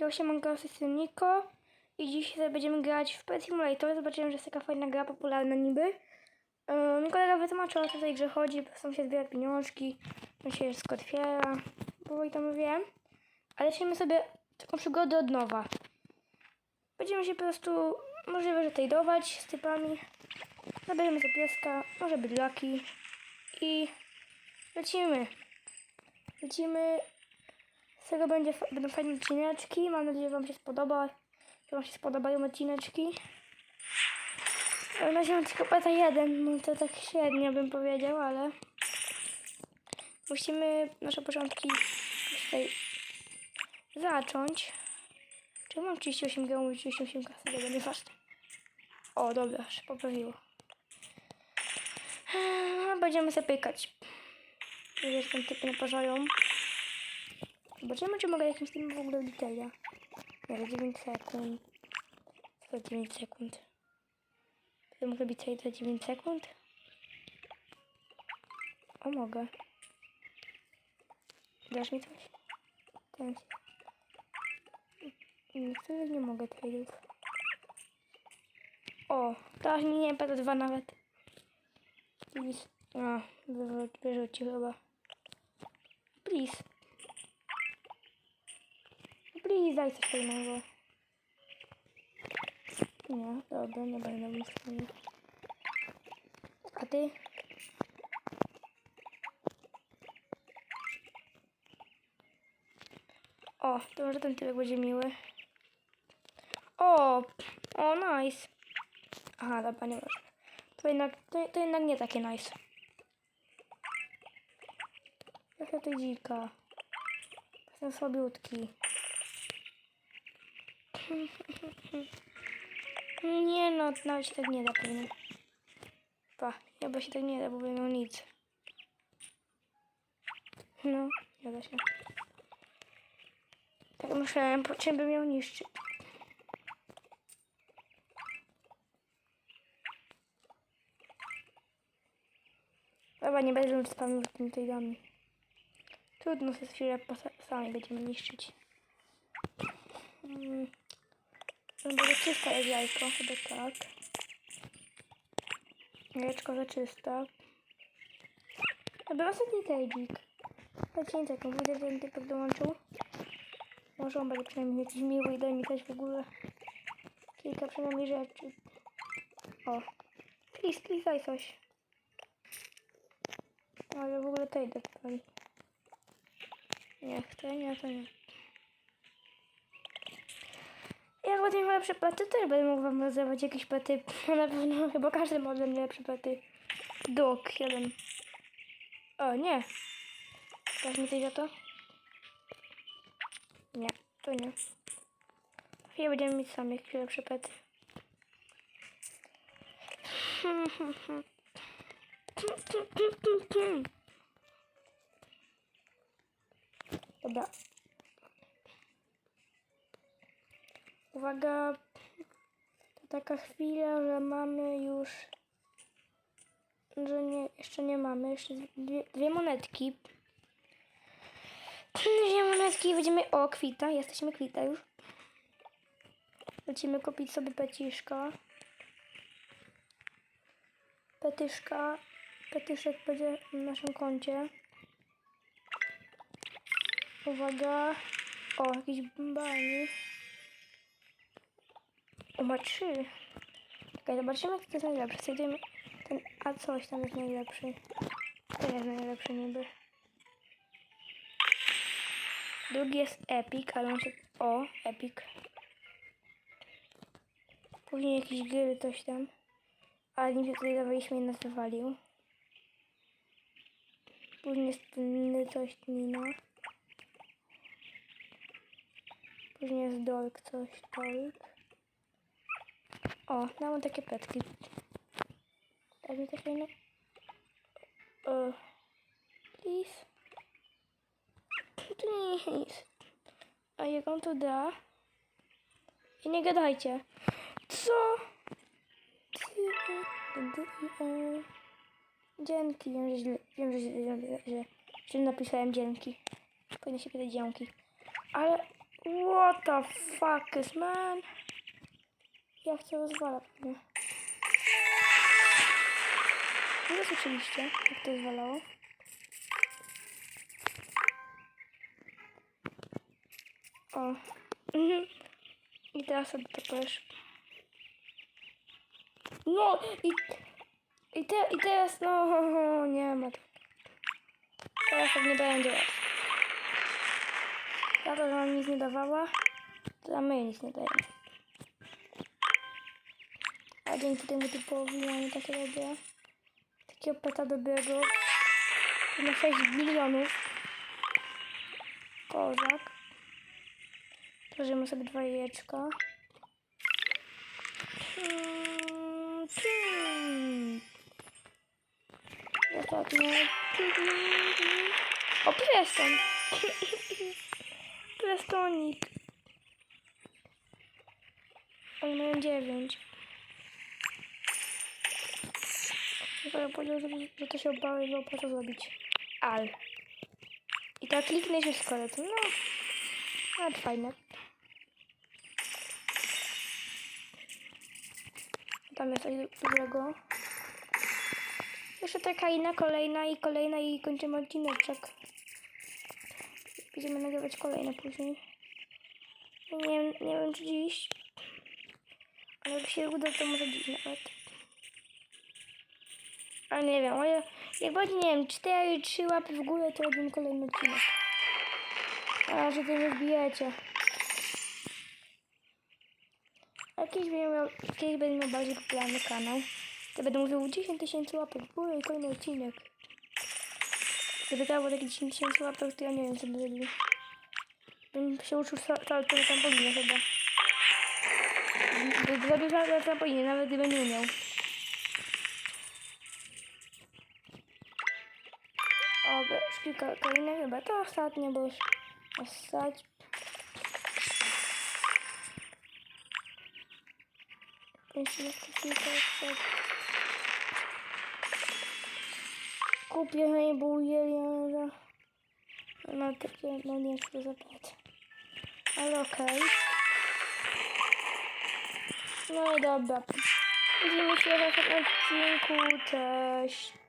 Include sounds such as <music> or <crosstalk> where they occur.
Ja się mam z Niko i dzisiaj będziemy grać w Pet Simulator. Zobaczyłem, że jest taka fajna gra, popularna niby. Yy, kolega wytłumaczył o co tej grze chodzi, prostu się zbiera pieniążki, on się wszystko otwiera, powoli tam wiem. Ale zaczniemy sobie taką przygodę od nowa. Będziemy się po prostu możliwe, że tradować z typami. Zabierzemy sobie pieska, może bydlaki i lecimy. Lecimy. Z tego będzie, będą fajne odcineczki. Mam nadzieję, że Wam się spodoba. Że Wam się spodobają odcineczki. Na razie mam tylko peta jeden, no to tak średnio bym powiedział, ale musimy nasze początki tutaj zacząć. Czy mam 38 geomów, 38 kasy, dobra, nieważne. O, dobra, się poprawiło. Eee, Będziemy sobie pykać. Wiesz, tam typy naparzają. Zobaczymy, czy mogę jakimś tym w ogóle detaila. Za 9 sekund. Za 9 sekund. To mogę za 9 sekund? O, mogę. Dasz mi coś? Ten. Niektórych nie mogę tradeów. O, dasz mi nie PT2 nawet. Please. A, wyrzucił chyba. Please. Please, daj coś fajnego. Nie, dobra, nie będę myślał. A ty? O, to może ten tyłek będzie miły. O, o, nice. Aha, dobra, nie można. To jednak, to, to jednak nie takie nice. Trochę to dzika. Jestem słabiutki. <laughs> Nie no, nawet się tak nie da pewnie. Pa, chyba się tak nie da, bo miał nic. No, nie da się. Tak myślałem, po czym bym miał niszczyć. Chyba nie będę już spamił tymi trade'ami. Trudno się chwilę sami będziemy niszczyć. Mm. No, Będzie czysta jak jajko, chyba tak. Jajeczko za czysta. Dobra, ostatni trade'ik. Patrzcie, taką że ten typek dołączył. Może on będzie przynajmniej jakiś miły i da mi coś w ogóle. Kilka przynajmniej rzeczy. O. Please, please, daj coś. Ale w ogóle tej dostali. Nie chcę, nie, to nie. Jak będę miał lepsze też będę mógł wam rozdawać jakieś pety. No <laughs> na pewno, chyba każdy ma ode mnie lepsze pety. Dok, jeden. O, nie. Dasz mi coś za to? Nie, to nie. Chwilę będziemy mieć sami jakieś lepsze pety. <laughs> Dobra. Uwaga. To taka chwila, że mamy już... Że nie, jeszcze nie mamy. Jeszcze dwie, dwie monetki. Dwie monetki będziemy... O, kwita. Jesteśmy kwita już. Lecimy kupić sobie peciszka. Petyszka. Petyszek będzie na naszym koncie. Uwaga. O, jakiś bani. O, ma trzy. Czekaj, zobaczymy, kto jest najlepszy. Znajdziemy ten, a coś tam jest najlepszy. To jest najlepszy niby. Drugi jest Epic, ale on się... O, Epic. Później jakiś gry, coś tam. Ale nie tutaj dawaliśmy i. Później jest ten coś Nina. Później jest Dolk, coś Dolk. O, no mam takie petki. Daj mi te fajne. O, please. Please. A jak on to da? I nie gadajcie. Co? Dzięki, wiem, że źle, wiem, że, że, że, że napisałem dzięki. Powinno się pisać dzięki. Ale What the fuck is man? Ja chcę rozwalać mnie. Nie słyszeliście, jak to zwalało? O. <laughs> I teraz sobie to też. No i... I, te, I teraz, no <laughs> nie ma to. Teraz tak nie będzie. Za to, że nam nic nie dawała, to my nic nie dajemy. A dzięki temu typowi mamy takie robię. Takiego peta dobrego. Na 6 milionów. Kozak. Tworzymy sobie dwa jajeczka. Mm. Ostatnie. O, preston. <laughs> Prestonik. Oni mają dziewięć. Ja powiedział, że, że to się obały, po co zrobić. Al. I tak kliknę się z kolecem. No. Nawet fajne. Tam jest coś dobrego. Jeszcze taka inna, kolejna i kolejna i kończymy odcineczek. Będziemy nagrywać kolejne później. Nie nie wiem czy dziś. Ale jak się uda, to może dziś nawet. Ale nie wiem, ale jak będzie, nie wiem, 4 3 łapy w górę, to robimy kolejny odcinek. A że to nie wbijecie. A kiedyś będę miał, bardziej popularny kanał. To będę mówił 10 tysięcy łapek w górę i kolejny odcinek. Gdyby to było takie 10 tysięcy łapek, to ja nie wiem co by zrobił. Bym się uczył salto na trampolinie chyba. Gdyby zrobił salto na trampolinie, nawet gdybym nie umiał. Już kilka kolejnych chyba. To ostatnie, bo już osób. Kupię Rainbow Jelliona. No takie, no nie chcę zapłacić. Ale okej. No i dobra. Widzimy się w następnym odcinku. Cześć.